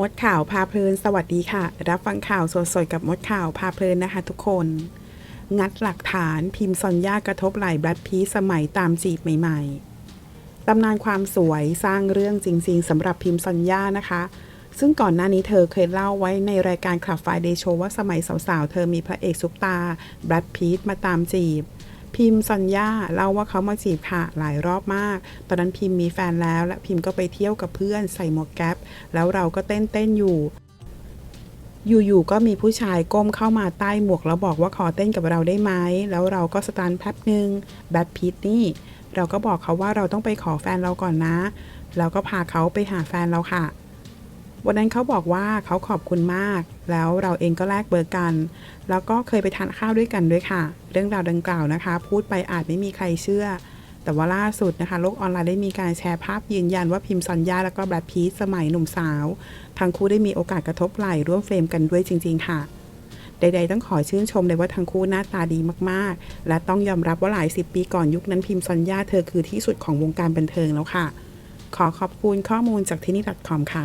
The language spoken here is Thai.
มดข่าวพาเพลิน สวัสดีค่ะ รับฟังข่าวสดๆกับมดข่าวพาเพลินนะคะทุกคน งัดหลักฐานพิมพ์ซอนย่ากระทบไหล่แบทพีสมัยตามจีบใหม่ๆตำนานความสวยสร้างเรื่องจริง ๆสำหรับพิมพ์ซอนย่านะคะ ซึ่งก่อนหน้านี้เธอเคยเล่าไว้ในรายการคลับไฟเดโชว่าสมัยสาวๆ เธอมีพระเอกซุปตาแบทพีชมาตามจีบ พิมพ์ซอนย่าเล่าว่าเขามาจีบค่ะหลายรอบมาก ตอนนั้นพิมพ์มีแฟนแล้ว และพิมพ์ก็ไปเที่ยวกับเพื่อนใส่หมวกแก๊ปแล้วเราก็เต้นเต้นๆอยู่อยู่ๆก็มีผู้ชายก้มเข้ามาใต้หมวกแล้วบอกว่าขอเต้นกับเราได้ไหม แล้วเราก็สตาร์ทแป๊บหนึ่งแบทพีทนี่ เราก็บอกเขาว่าเราต้องไปขอแฟนเราก่อนนะ แล้วก็พาเขาไปหาแฟนเราค่ะ วันนั้นเขาบอกว่าเขาขอบคุณมาก แล้วเราเองก็แลกเบอร์กัน แล้วก็เคยไปทานข้าวด้วยกันด้วยค่ะ เรื่องราวดังกล่าวนะคะ พูดไปอาจไม่มีใครเชื่อ แต่ว่าล่าสุดนะคะโลกออนไลน์ได้มีการแชร์ภาพยืนยันว่าพิมพ์ซอนยาแล้วก็แบทพีทสมัยหนุ่มสาว ทั้งคู่ได้มีโอกาสกระทบไหล่ร่วมเฟรมกันด้วยจริง ๆ ค่ะใดๆต้องขอชื่นชมเลยว่าทั้งคู่หน้าตาดีมากๆ และต้องยอมรับว่าหลายสิบปีก่อนยุคนั้นพิมพ์ซอนยาเธอคือที่สุดของวงการบันเทิงแล้วค่ะ ขอขอบคุณข้อมูลจากที่นี่ .com ค่ะ